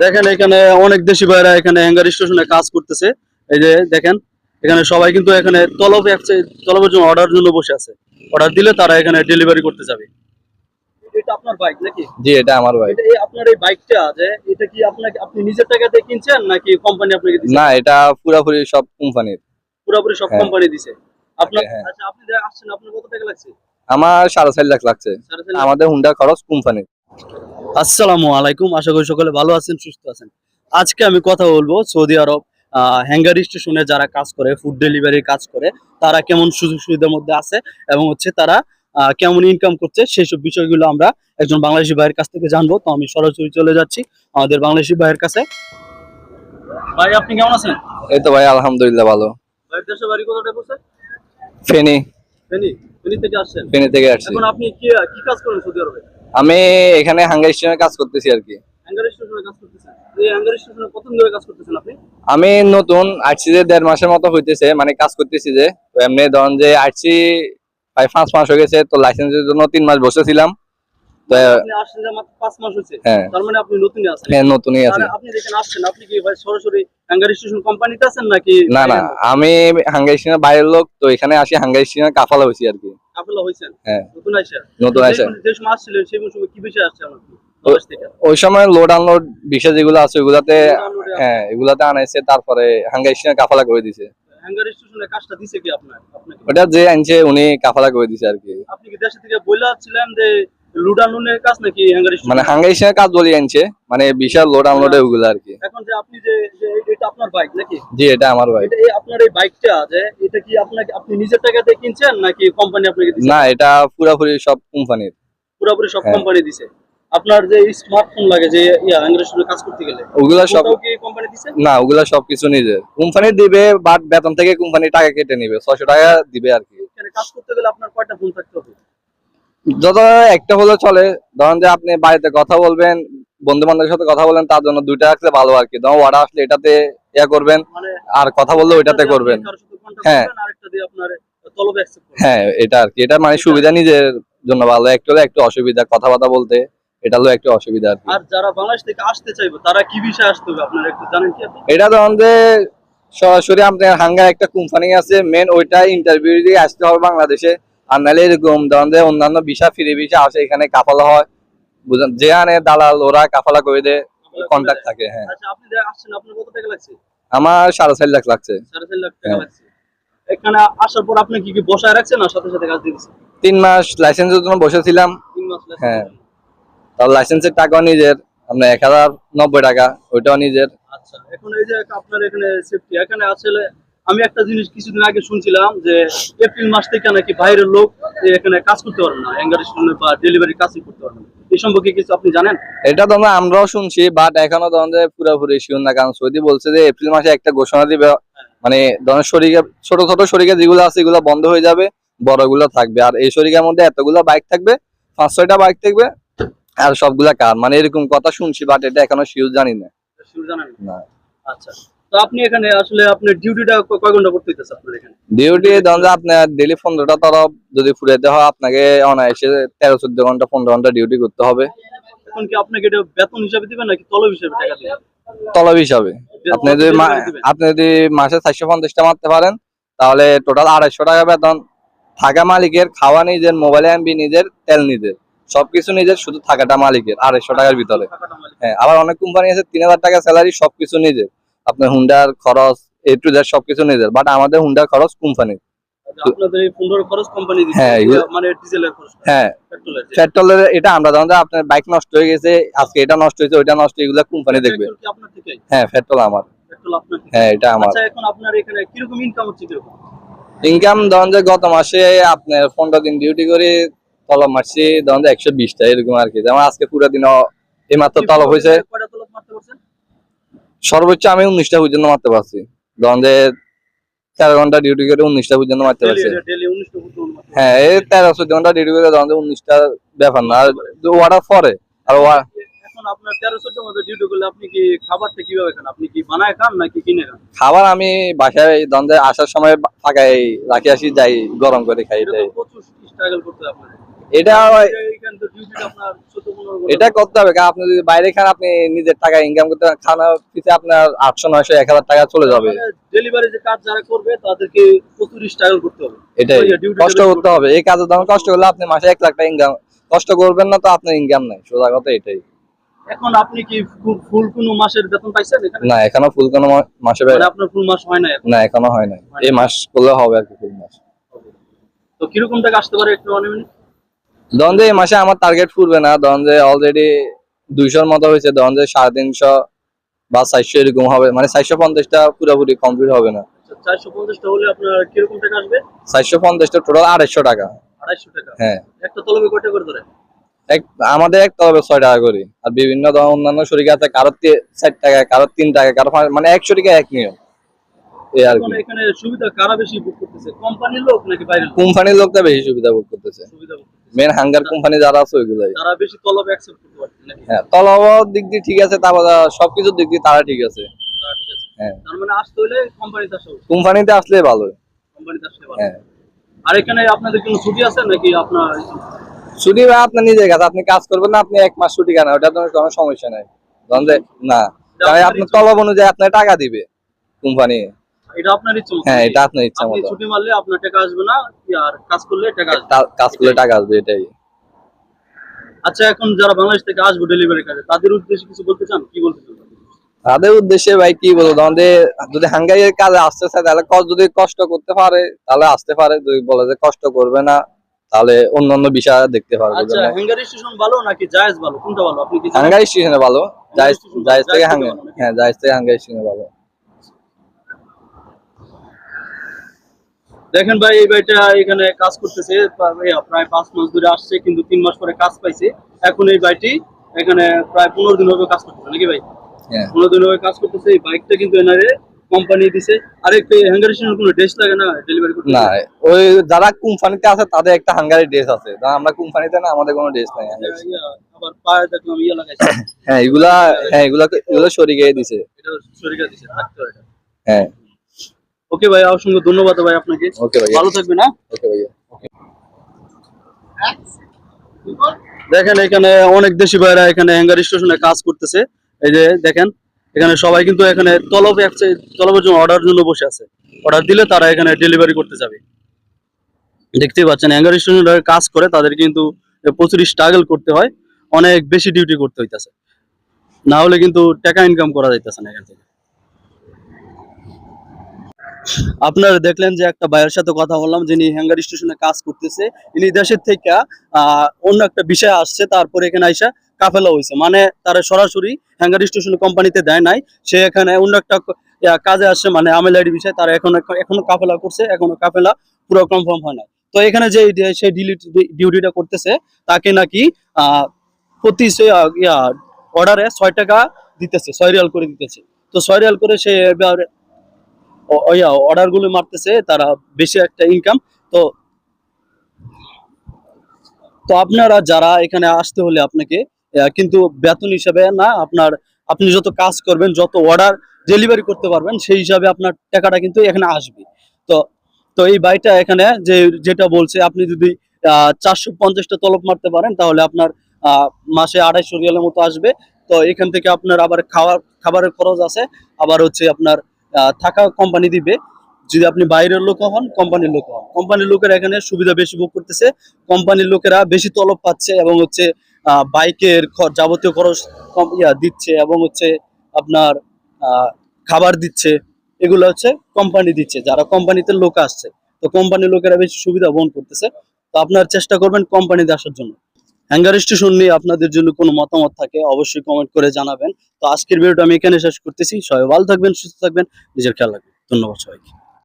দেখেন এখানে অনেক দেশি ভাইরা এখানে হ্যাঙ্গার স্টেশনে কাজ করতেছে। এই যে দেখেন এখানে সবাই কিন্তু এখানে তলব তলবের জন্য অর্ডার জন্য বসে আছে। অর্ডার দিলে তারা এখানে ডেলিভারি করতে যাবে। এটা আপনার বাইক নাকি? জি এটা আমার বাইক এই আপনার এই বাইকটা যে এটা কি আপনাকে আপনি নিজের টাকাতে কিনছেন নাকি কোম্পানি আপনাকে না এটা পুরাপুরি সব কোম্পানির পুরোপুরি সব হ্যাঁ। কোম্পানি আপনার হ্যাঁ। আচ্ছা আপনি যে আসছেন আপনার কত টাকা লাগছে? আমার সাড়ে চার লাখ লাগছে? আমাদের হুন্ডা খরচ কোম্পানির আসসালামু আলাইকুম। আশা করি সকলে ভালো আছেন সুস্থ আছেন। আজকে আমি কথা বলব সৌদি আরব হ্যাঙ্গার স্টেশনে যারা কাজ করে ফুড ডেলিভারির কাজ করে তারা কেমন সুযোগ সুবিধার মধ্যে আছে এবং হচ্ছে তারা কেমন ইনকাম করছে সেই সব বিষয়গুলো আমরা একজন বাংলাদেশি ভাইয়ের কাছ থেকে জানব। তো আমি সরাসরি চলে যাচ্ছি আমাদের বাংলাদেশি ভাইয়ের কাছে। ভাই আপনি কেমন আছেন? এই তো ভাই আলহামদুলিল্লাহ ভালো। দেশের বাড়ি বসে ফেনি। ফেনি? ফেনি থেকে আসছেন? ফেনি থেকে আসছি। এখন আপনি কি কি কাজ করেন সৌদি আরবে? আমি এখানে হাঙ্গার স্টেশনে কাজ করতেছি আর কি। আমি নতুন আসছি যে দেড় মাসের মতো হইতেছে মানে কাজ করতেছি যে তো এমনি ধরুন যে আসছি প্রায় পাঁচ মাস হয়ে গেছে তো লাইসেন্সের জন্য তিন মাস বসেছিলাম। হ্যাঁ। মানে হ্যাঁ আমি হাঙ্গার বাইরের লোক তো এখানে আসি হাঙ্গার স্টেশনে কাফালা হয়েছি আর কি। হয়েছেন? হ্যাঁ। নতুন আইসা নতুন আইসা। যে- যে সময় আসছিলেন সেই সময় কি বিষয় আসছে আমার ওই সময় লোড আনলোড বিষয় যেগুলো আছে ওইগুলাতে হ্যাঁ এগুলাতে আনাইছে তারপরে হাঙ্গার স্টেশনে কাফালা করে দিছে। ওটা যে আনছে উনি কাফালা করে দিছে আর কি। আপনি কি দেশে থেকে বলে যে লুডানুনের কাজ নাকি মানে হাঙ্গার কাজ বলি আনছে। মানে বিশাল লোড আনলোডে ওগুলো আর কি। এখন যে আপনি যে এটা আপনার বাইক নাকি? জি এটা আমার এটা এই আপনার এই বাইকটা যে এটা কি আপনাকে আপনি নিজের টাকাতে কিনছেন নাকি কোম্পানি আপনাকে দিছে? না এটা পুরাপুরি সব কোম্পানির পুরোপুরি সব হ্যাঁ। কোম্পানি দিছে। আপনার যে স্মার্টফোন লাগে যে ইয়া কাজ করতে গেলে ওগুলা সব কি কোম্পানি দিছে? না ওগুলা সবকিছু নিজের। কোম্পানি দিবে বাট বেতন থেকে কোম্পানি টাকা কেটে নিবে। ছশো টাকা দিবে আর কি। কাজ করতে গেলে আপনার কয়টা ফোন থাকতে হবে? যত একটা হলে চলে ধরেন যে আপনি বাড়িতে কথা বলবেন বন্ধু বান্ধবের সাথে কথা বলেন তার জন্য দুইটা রাখলে ভালো আর কি। ধরুন অর্ডার আসলে এটাতে ইয়া করবেন মানে আর কথা বললে ওইটাতে করবেন। হ্যাঁ। হ্যাঁ এটা আর কি। এটা মানে সুবিধা নিজের জন্য ভালো। একটু হলে একটু অসুবিধা কথাবার্তা বলতে এটা হলো একটু অসুবিধা আর যারা বাংলাদেশ থেকে আসতে চাইবে তারা কি বিষয়ে আসতে হবে? আপনারা একটু জানেন কি এটা ধরুন যে সরাসরি আপনার হাঙ্গার একটা কোম্পানি আছে মেন ওইটা ইন্টারভিউ দিয়ে আসতে হবে বাংলাদেশে। আর নাহলে এরকম ধরুন যে অন্যান্য ভিসা ফ্রি ভিসা আসে এখানে কাফালা হয় বুঝলেন? যে আনে দালাল ওরা কাফালা করে দেয় কন্ট্যাক্ট থাকে হ্যাঁ। আচ্ছা টাকা আমার সাড়ে চার লাখ লাগছে। টাকা হ্যাঁ। এখানে আসার পর আপনি কি কি বসায় রাখছেন না সাথে সাথে কাজ দিয়ে তিন মাস লাইসেন্সের জন্য বসেছিলাম। হ্যাঁ। তার লাইসেন্সের টাকাও নিজের আপনার এক হাজার নব্বই টাকা ওইটাও নিজের। আচ্ছা এখন এই যে আপনার এখানে সেফটি এখানে আসলে আমি একটা জিনিস কিছুদিন আগে শুনছিলাম যে এপ্রিল মাস থেকে নাকি বাইরের লোক এখানে কাজ করতে পারবে না হ্যাঙ্গার স্টেশনে বা ডেলিভারি কাজই করতে পারবে না। এই সম্পর্কে কিছু আপনি জানেন? এটা তো আমরা- আমরাও শুনছি বাট এখনও পুরোপুরি শিওর না কারণ সৌদি বলছে যে এপ্রিল মাসে একটা ঘোষণা দিবে। মানে ধরেন ছোট যেগুলো আছে এগুলো বন্ধ হয়ে যাবে বড়গুলো থাকবে। আর এই শরীরের মধ্যে এতগুলো বাইক থাকবে পাঁচ ছয়টা বাইক থাকবে আর সবগুলা কার মানে এরকম কথা শুনছি বাট এটা এখনও শিওর জানি না। শিওর জানেন? না? না। আচ্ছা। তো আপনি এখানে আসলে আপনার ডিউটিটা কয় ঘণ্টা করতে হইতেছে আপনার এখানে? ডিউটি ধরেন আপনার ডেলি পনেরোটা তরফ যদি ফুরাইতে হয় আপনাকে অনায়াসে তেরো চোদ্দ ঘণ্টা পনেরো ঘণ্টা ডিউটি করতে হবে। এখন কি আপনাকে এটা বেতন হিসাবে দিবেন নাকি তলব হিসাবে টাকা দিবেন? তলব হিসাবে। আপনি যদি? আপনি যদি মাসে চারশো পঞ্চাশটা মারতে পারেন তাহলে টোটাল আড়াইশো টাকা বেতন। থাকা মালিকের খাওয়া নিজের মোবাইল এমবি নিজের তেল নিজের। সবকিছু নিজের শুধু থাকাটা মালিকের আড়াইশো টাকার ভিতরে। হ্যাঁ আবার অনেক কোম্পানি আছে তিন হাজার টাকা স্যালারি সবকিছু নিজের। আপনার হুন্ডার খরচ এ টু জেড সবকিছু নিজের বাট আমাদের হুন্ডার খরচ কোম্পানি আচ্ছা, হ্যাঁ, মানে হ্যাঁ এটা আমরা আপনার বাইক নষ্ট হয়ে গেছে আজকে এটা নষ্ট হয়েছে ওইটা নষ্ট এগুলো কোম্পানি দেখবে। হ্যাঁ পেট্রোল আমার। হ্যাঁ এটা আমার। আচ্ছা এখন আপনার এখানে কীরকম ইনকাম হচ্ছে কীরকম? ইনকাম ধরেন যে গত মাসে আপনার পনেরো দিন ডিউটি করে তলব মারছি ধরেন যে একশো বিশটা এরকম আর কি। যেমন আজকে পুরো দিন এই মাত্র তলব হয়েছে কয়টা তলব মারতে পারছেন সর্বোচ্চ আমি উনিশটা পর্যন্ত মারতে পারছি। ধরেন যে তেরো ঘণ্টা ডিউটি করে উনিশটা পর্যন্ত মারতে পারছি। হ্যাঁ এই তেরো চোদ্দ ঘণ্টা ডিউটি করে ধরেন যে উনিশটা ব্যাপার না। আর ওয়াটার পরে। আর ওয়া- খাবার আমি বাসায় আসার সময় ফাঁকায় রাখি আসি যাই গরম করে খাই এটা করতে এটা এখানে তো ডিউটিটা আপনার 14 15 এটা করতে হবে কারণ আপনি যদি বাইরে খান আপনি নিজের টাকা ইনকাম করতে খানা পিছিয়ে আপনার আটশো নয়শো এক হাজার টাকা চলে যাবে। ডেলিভারি যে কাজ যারা করবে তাদেরকে প্রচুর স্ট্রাগল করতে হবে। এটাই ওই যে duty কষ্ট করতে হবে। এই কাজের দাম কষ্ট করলে আপনি মাসে এক লাখ টাকা ইনকাম কষ্ট করবেন না তো আপনার ইনকাম নাই। সোজা কথা এটাই। এখন আপনি কি ফুল- কোন মাসের বেতন পাইছেন না এখনও ফুল কোনো মাসে মানে আপনার ফুল মাস হয় না না এখনও হয় নাই। এই মাস করলে হবে আর কি ফুল মাস। তো কীরকম টাকা আসতে পারে একটু ধরুন এই মাসে আমার টার্গেট ফুরবে না ধরুন অলরেডি দুইশোর মতো হয়েছে ধরুন সাড়ে তিনশো বা চারশো এরকম হবে মানে চারশো পঞ্চাশটা পুরোপুরি কমপ্লিট হবে না। চারশো পঞ্চাশটা হলে আপনার কীরকম টাকা আসবে? চারশো পঞ্চাশটা টোটাল আড়াইশো টাকা। আড়াইশো টাকা? হ্যাঁ। একটা তলবে কয়টা করে ধরে এক আমাদের এক তলবে ছয় টাকা করে আর বিভিন্ন অন্যান্য শরিক আছে কারও তি- ষাট টাকা কারও তিন টাকা কারও মানে এক নিয়ম। এই আর কি। এখানে সুবিধা কারা বেশি বুক করতেছে? কোম্পানির লোক নাকি বাইরের কোম্পানির লোকটা বেশি সুবিধা করতেছে। সুবিধা করতেছে। মেন হাঙ্গার কোম্পানি যারা আছে ওইগুলাই। তারা বেশি তলবে অ্যাকসেপ্ট করতে পারছে নাকি? হ্যাঁ তলব দিক দিয়ে ঠিক আছে তারপর সবকিছুর দিক দিয়ে তারা ঠিক আছে। তারা ঠিক আছে। হ্যাঁ। তার মানে আসতে হলে কোম্পানিতে কোম্পানিতে আসলে ভালো। কোম্পানিতে আসলে ভালো। হ্যাঁ। আর এখানে আপনাদের কোনো ছুটি আছে নাকি আপনার ছুটি বা আপনার নিজের কাছে আপনি কাজ করবেন না আপনি এক মাস ছুটি কেন ওটা তো কোনো সমস্যা নাই। ধরেন যে না। কারণ আপনার তলব অনুযায়ী আপনার টাকা দিবে কোম্পানি এটা আপনার ইচ্ছা হ্যাঁ এটা আপনার ইচ্ছা মতো। ছুটি মারলে আপনার টাকা আসবে না আর কাজ করলে টাকা আসবে? কাজ করলে টাকা আসবে এটাই। আচ্ছা এখন যারা বাংলাদেশ থেকে আসবে ডেলিভারি কাজে তাদের উদ্দেশ্যে কিছু বলতে চান? কি বলতে চান? তাদের উদ্দেশ্যে ভাই কি বলব? আমাদের যদি হাঙ্গারির কাজে আসতে চায় তাহলে যদি কষ্ট করতে পারে তাহলে আসতে পারে। যদি বলে যে কষ্ট করবে না তাহলে অন্য অন্য বিষয় দেখতে পারবে। আচ্ছা হ্যাঙ্গারি স্টেশন ভালো নাকি জায়েজ ভালো? কোনটা ভালো? আপনি কি হাঙ্গারি স্টেশনে ভালো। জায়েজ জায়েজ থেকে হাঙ্গারি হ্যাঁ জায়েজ থেকে হাঙ্গারি স্টেশনে ভালো। দেখেন ভাই এই ভাইটা এখানে কাজ করতেছে প্রায় প্রায় পাঁচ মাস ধরে আসছে কিন্তু তিন মাস পরে কাজ পাইছে। এখন এই ভাইটি এখানে প্রায় পনেরো দিন হবে কাজ করতেছে নাকি ভাই? হ্যাঁ। পনেরো দিন হবে কাজ করতেছে এই বাইকটা কিন্তু এনারে কোম্পানি দিছে। আর একটু কোনো ড্রেস লাগে না ডেলিভারি করতে? না ওই যারা কোম্পানিতে আছে তাদের একটা হাঙ্গারি ড্রেস আছে। আমরা কোম্পানিতে না আমাদের কোনো ড্রেস নাই আবার পায়ে দেখলাম ইয়ে লাগাইছে। হ্যাঁ এগুলা হ্যাঁ এগুলা এগুলো দিছে। এটা শরীরে দিছে হ্যাঁ। ওকে ভাই অসংখ্য ধন্যবাদ ভাই আপনাকে। ভালো থাকবেন হ্যাঁ? দেখেন এখানে অনেক দেশি ভাইরা এখানে হ্যাঙ্গার স্টেশনে কাজ করতেছে। এই যে দেখেন এখানে সবাই কিন্তু এখানে তলবে তলবের জন্য অর্ডার জন্য বসে আছে। অর্ডার দিলে তারা এখানে ডেলিভারি করতে যাবে। দেখতেই পাচ্ছেন হ্যাঙ্গার স্টেশনে কাজ করে তাদের কিন্তু প্রচুর স্ট্রাগল করতে হয়। অনেক বেশি ডিউটি করতে হইতাছে। না হলে কিন্তু টাকা ইনকাম করা যাইতেছে না এখান থেকে। আপনারা দেখলেন যে একটা ভাইয়ের সাথে কথা বললাম, যিনি হ্যাঙ্গার স্টেশনে কাজ করতেছে। ইনি দেশের থেকে অন্য একটা বিষয় আসছে, তারপরে এখানে আইসা কাফেলা হয়েছে মানে তারা সরাসরি হ্যাঙ্গার স্টেশন কোম্পানিতে দেয় নাই। সে এখানে অন্য একটা কাজে আসছে মানে আমেলাইডি বিষয়। তারা এখন, এখনও কাফেলা করছে, এখনও কাফেলা পুরো কনফার্ম হয় না তো এখানে যে সে ডিউটিটা করতেছে, তাকে নাকি প্রতি অর্ডারে ছয় টাকা দিতেছে, ছয় রিয়াল করে দিতেছে। তো ছয় রিয়াল করে সে অর্ডারগুলো মারতেছে, তারা বেশি একটা ইনকাম তো তো আপনারা যারা এখানে আসতে হলে আপনাকে কিন্তু বেতন হিসাবে না, আপনার, আপনি যত কাজ করবেন, যত অর্ডার ডেলিভারি করতে পারবেন, সেই হিসাবে আপনার টাকাটা কিন্তু এখানে আসবে। তো তো এই বাইটা এখানে যে, যেটা বলছে, আপনি যদি চারশো পঞ্চাশটা তলব মারতে পারেন, তাহলে আপনার মাসে আড়াইশো রিয়ালের মতো আসবে। তো এখান থেকে আপনার আবার খাওয়ার, খাবারের খরচ আছে। আবার হচ্ছে আপনার থাকা কোম্পানি দিবে। যদি আপনি বাইরের লোক হন কোম্পানির লোক হন। কোম্পানির লোকেরা এখানে সুবিধা বেশি ভোগ করতেছে। কোম্পানির লোকেরা বেশি তলব পাচ্ছে এবং হচ্ছে বাইকের যাবতীয় খরচ ইয়া দিচ্ছে এবং হচ্ছে আপনার খাবার দিচ্ছে। এগুলো হচ্ছে কোম্পানি দিচ্ছে, যারা কোম্পানিতে লোক আসছে। তো কোম্পানির লোকেরা বেশি সুবিধা বহন করতেছে। তো আপনার চেষ্টা করবেন কোম্পানিতে আসার জন্য। হ্যাঙ্গার শুনলে আপনাদের জন্য কোনো মতামত থাকে, অবশ্যই কমেন্ট করে জানাবেন। তো আজকের ভিডিওটা আমি এখানে শেষ করতেছি। সবাই ভালো থাকবেন, সুস্থ থাকবেন। নিজের খেয়াল রাখবেন। ধন্যবাদ সবাইকে।